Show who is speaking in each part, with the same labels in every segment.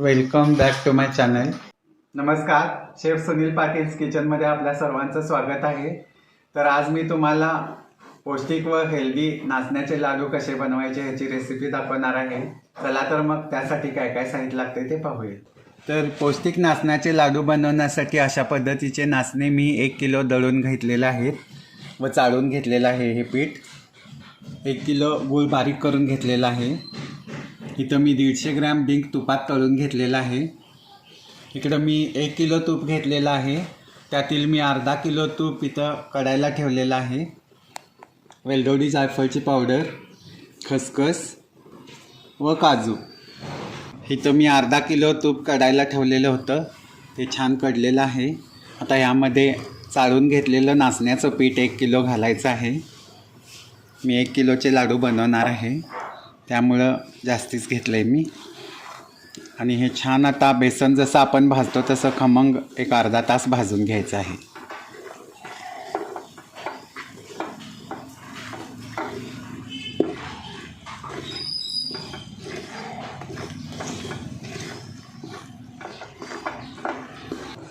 Speaker 1: Welcome back to my channel नमस्कार chef Sunil Patil's किचनमध्ये आपल्या सर्वांचं स्वागत आहे. तर आज मी तुम्हाला पौष्टिक व हेल्दी नाचण्याचे लाडू कसे बनवायचे ह्याची रेसिपी दाखवणार आहे. चला तर मग त्यासाठी काय काय साहित्य लागते ते पाहूया. तर पौष्टिक नाचण्याचे लाडू बनवण्यासाठी अशा पद्धतीचे नाचणे मी एक किलो दळून घेतलेले आहेत व चाळून घेतलेलं आहे हे पीठ. एक किलो गूळ बारीक करून घेतलेला आहे. इथं मी दीडशे ग्रॅम डिंक तुपात तळून घेतलेलं आहे. इकडं मी एक किलो तूप घेतलेलं आहे. त्यातील मी अर्धा किलो तूप इथं कढायला ठेवलेलं आहे. वेलदोडी जायफळची पावडर खसखस व काजू. इथं मी अर्धा किलो तूप कढायला ठेवलेलं होतं. ते छान कडलेलं आहे. आता यामध्ये चाळून घेतलेलं नाचण्याचं पीठ एक किलो घालायचं आहे. मी एक किलोचे लाडू बनवणार आहे. त्यामुळं जास्तीच घेतलं आहे मी. आणि हे छान आता बेसन जसं आपण भाजतो तसं खमंग एक अर्धा तास भाजून घ्यायचं आहे.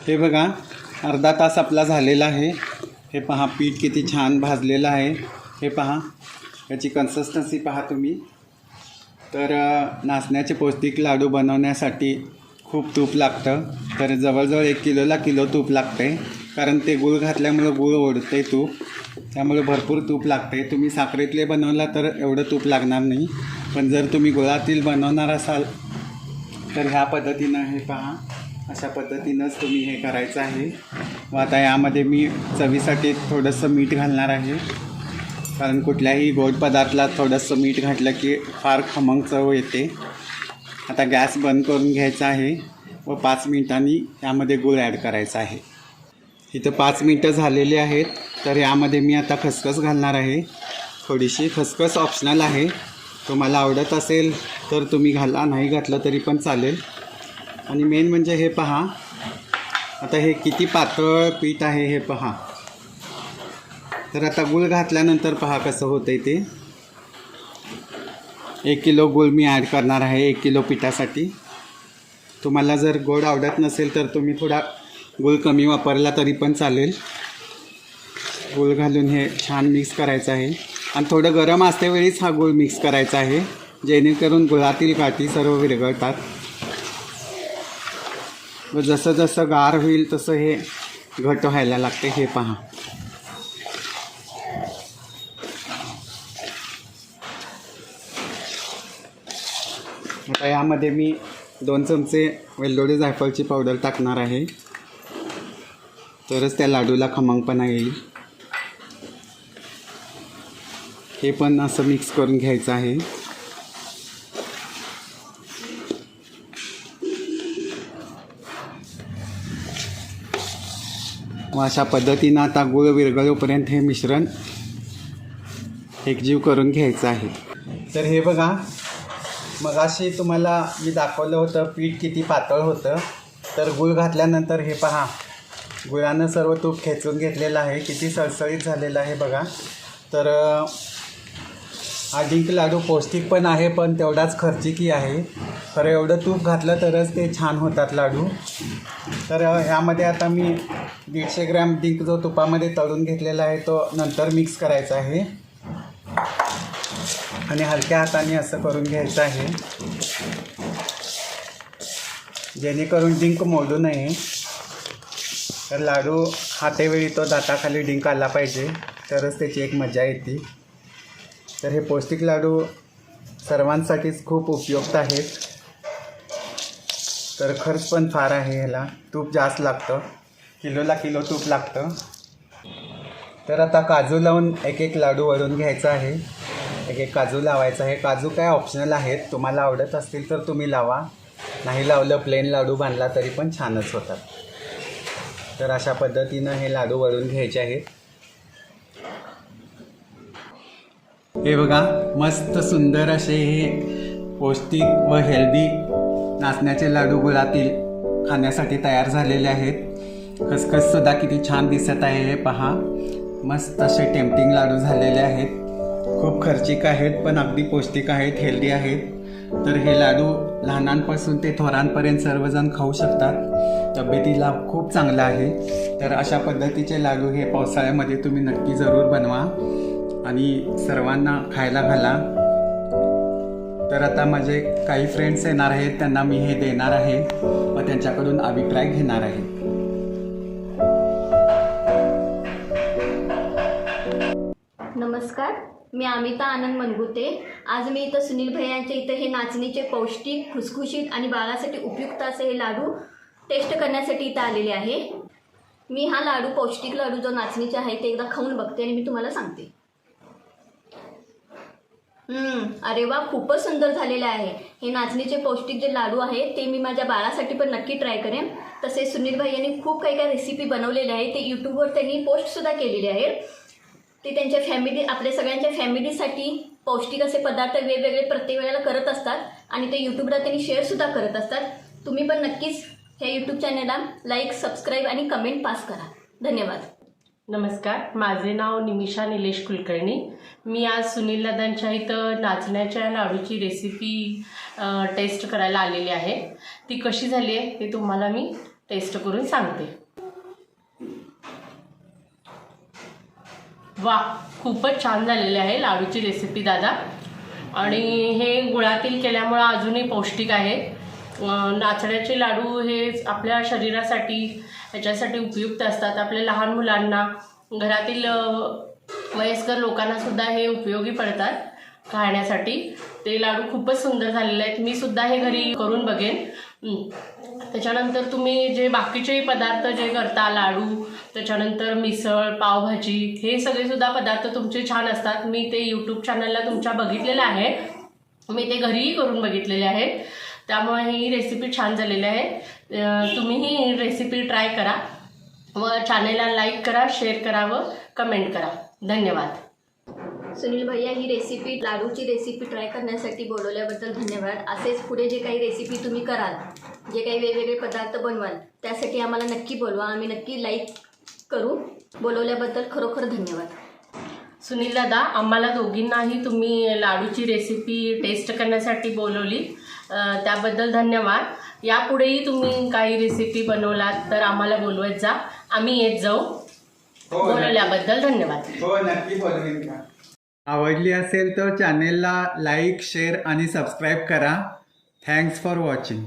Speaker 1: हे बघा अर्धा तास आपला झालेला आहे. हे पहा पीठ किती छान भाजलेलं आहे. हे पहा याची कन्सिस्टन्सी पहा तुम्ही. तर नाचण्याचे पौष्टिक लाडू बनवण्यासाठी खूप तूप लागतं. तर जवळजवळ एक किलोला किलो तूप लागते कारण ते गूळ घातल्यामुळं गूळ ओढते तूप. त्यामुळे भरपूर तूप लागते तुम्ही साखरेतले बनवला तर एवढं तूप लागणार नाही. पण जर तुम्ही गुळातील बनवणार असाल तर ह्या पद्धतीनं हे पहा. अशा पद्धतीनंच तुम्ही हे करायचं आहे. व आता यामध्ये मी चवीसाठी थोडंसं मीठ घालणार आहे. कारण कुठल्याही गोड पदार्थाला थोडंसं मीठ घातलं की फार खमंग चव येते. आता गॅस बंद करून घ्यायचा आहे व पाच मिनिटांनी यामध्ये गूळ ॲड करायचा आहे. इथं पाच मिनटं झालेली आहेत तर यामध्ये मी आता खसखस घालणार आहे. थोडीशी खसखस ऑप्शनल आहे. तुम्हाला आवडत असेल तर तुम्ही घाला नाही घातलं तरी पण चालेल. आणि मेन म्हणजे हे पहा. आता हे किती पातळ पीठ आहे हे पहा. तर आता गुळ घातल्यानंतर पहा कसं होतं आहे ते. एक किलो गुळ मी ॲड करणार आहे एक किलो पिठासाठी. तुम्हाला जर गोड आवडत नसेल तर तुम्ही थोडा गुळ कमी वापरला तरी पण चालेल. गुळ घालून हे छान मिक्स करायचं आहे. आणि थोडं गरम असतेवेळीच हा गुळ मिक्स करायचा आहे जेणेकरून गुळातील गाठी सर्व विरघळतात. व जसं जसं गार होईल तसं हे घट व्हायला लागते हे पहा. आता यामध्ये मी दोन चमचे वेलदोडे जायफळची पावडर टाकणार आहे. तरच त्या लाडूला खमंगपणा येईल. हे पण असं मिक्स करून घ्यायचं आहे. व अशा पद्धतीनं आता गुळ विरघळेपर्यंत हे मिश्रण एकजीव करून घ्यायचं आहे. तर हे बघा मगाशी तुम्हाला मी दाखवलं होतं पीठ किती पातळ होतं. तर गुळ घातल्यानंतर हे पहा. गुळानं सर्व तूप खेचून घेतलेलं आहे. किती सळसळीत झालेलं आहे बघा. तर अ, हा डिंक लाडू पौष्टिक पण आहे पण तेवढाच खर्चिकी आहे. खरं एवढं तूप घातलं तरच ते छान होतात लाडू. तर ह्यामध्ये आता मी दीडशे ग्रॅम डिंक जो तुपामध्ये तळून घेतलेला आहे तो नंतर मिक्स करायचा आहे. आणि हलक्या हाताने असं करून घ्यायचं आहे. जेणेकरून डिंक मोडू नये. तर लाडू हातेवेळी तो दाताखाली डिंक आला पाहिजे तरच त्याची एक मजा येते. तर हे पौष्टिक लाडू सर्वांसाठीच खूप उपयुक्त आहेत. तर खर्च पण फार आहे ह्याला. तूप जास्त लागतं. किलोला किलो तूप लागतं. तर आता काजू लावून एक एक लाडू वरून घ्यायचा आहे. एक एक काजू लावायचा आहे. काजू काय ऑप्शनल आहेत? तुम्हाला आवडत असतील तर तुम्ही लावा. नाही लावलं प्लेन लाडू बांधला तरी पण छानच होतात. तर अशा पद्धतीनं हे लाडू वळून घ्यायचे आहेत. हे बघा मस्त सुंदर असे हे पौष्टिक व हेल्दी नाचण्याचे लाडू गुळातील खाण्यासाठी तयार झालेले आहेत. खसखस सुद्धा किती छान दिसत आहे हे पहा. मस्त असे टेम्पटिंग लाडू झालेले आहेत. खूप खर्चिक आहेत पण अगदी पौष्टिक आहेत हेल्दी आहेत. तर हे लाडू लहानांपासून ते थोरांपर्यंत सर्वजण खाऊ शकतात. तब्येतीला खूप चांगलं आहे. तर अशा पद्धतीचे लाडू हे पावसाळ्यामध्ये तुम्ही नक्की जरूर बनवा आणि सर्वांना खायला घाला. तर आता माझे काही फ्रेंड्स येणार आहेत त्यांना मी हे देणार आहे. व त्यांच्याकडून अभिप्राय घेणार आहे.
Speaker 2: नमस्कार मी अमिता आनंद मनगुते. आज मी इथं सुनील भैयांच्या इथं हे नाचणीचे पौष्टिक खुसखुशीत आणि बाळासाठी उपयुक्त असे हे लाडू टेस्ट करण्यासाठी इथं आलेले आहे. मी हा लाडू पौष्टिक लाडू जो नाचणीचे आहे ते एकदा खाऊन बघते आणि मी तुम्हाला सांगते. हम्म, अरे वा खूपच सुंदर झालेले आहे. हे नाचणीचे पौष्टिक जे लाडू आहे ते मी माझ्या बाळासाठी पण नक्की ट्राय करेन. तसेच सुनील भाई यांनी खूप काही काही रेसिपी बनवलेल्या आहे. ते यूट्यूबवर त्यांनी पोस्टसुद्धा केलेले आहे ते त्यांच्या फॅमिली आपल्या सगळ्यांच्या फॅमिलीसाठी पौष्टिक असे पदार्थ वेगवेगळे प्रत्येक वेळेला करत असतात आणि ते यूट्यूबला त्यांनी शेअरसुद्धा करत असतात. तुम्ही पण नक्कीच ह्या यूट्यूब चॅनलला लाईक सबस्क्राईब आणि कमेंट पास करा. धन्यवाद.
Speaker 3: नमस्कार माझे नाव निमिषा निलेश कुलकर्णी. मी आज सुनील दादांच्या इथं नाचण्याच्या लाडूची रेसिपी टेस्ट करायला आलेली आहे. ती कशी झाली आहे ते तुम्हाला मी टेस्ट करून सांगते. वा खूपच छान झालेली आहे लाडूची रेसिपी दादा. आणि हे गुळातील केल्यामुळं अजूनही पौष्टिक आहे. नाचण्याचे लाडू हे आपल्या शरीरासाठी ह्याच्यासाठी उपयुक्त असतात. आपल्या लहान मुलांना घरातील वयस्कर लोकांनासुद्धा हे उपयोगी पडतात खाण्यासाठी. ते लाडू खूपच सुंदर झालेले आहेत. मी सुद्धा हे घरी करून बघेन. त्याच्यानंतर तुम्ही जे बाकीचे पदार्थ जे करता लाडू त्याच्यानंतर मिसळ पावभाजी हे सगळेसुद्धा पदार्थ तुमचे छान असतात. मी ते यूट्यूब चॅनलला तुमच्या बघितलेलं आहे. मी ते घरीही करून बघितलेले आहेत. त्यामुळे ही रेसिपी छान झालेली आहे. तुम्ही तुम्हीही ही रेसिपी ट्राय करा. व चॅनलला लाईक करा शेअर करा व कमेंट करा. धन्यवाद.
Speaker 2: सुनील भैया ही रेसिपी लाडूची रेसिपी ट्राय करण्यासाठी बोलवल्याबद्दल धन्यवाद. असेच पुढे जे काही रेसिपी तुम्ही कराल जे काही वेगवेगळे पदार्थ बनवाल त्यासाठी आम्हाला नक्की बोलवा. आम्ही नक्की लाईक करू. बोलवल्याबद्दल खरोखर धन्यवाद.
Speaker 3: सुनील दादा आम्हाला दोघींनाही तुम्ही लाडूची रेसिपी टेस्ट करण्यासाठी बोलवली. त्याबद्दल धन्यवाद. यापुढेही तुम्ही काही रेसिपी बनवलात तर आम्हाला बोलवत जा. आम्ही येत जाऊ.
Speaker 1: हो
Speaker 3: बोलवल्याबद्दल धन्यवाद.
Speaker 1: हो नक्की बोलवीन का? आवडली असेल तर चॅनेलला लाईक शेअर आणि सबस्क्राईब करा. Thanks for watching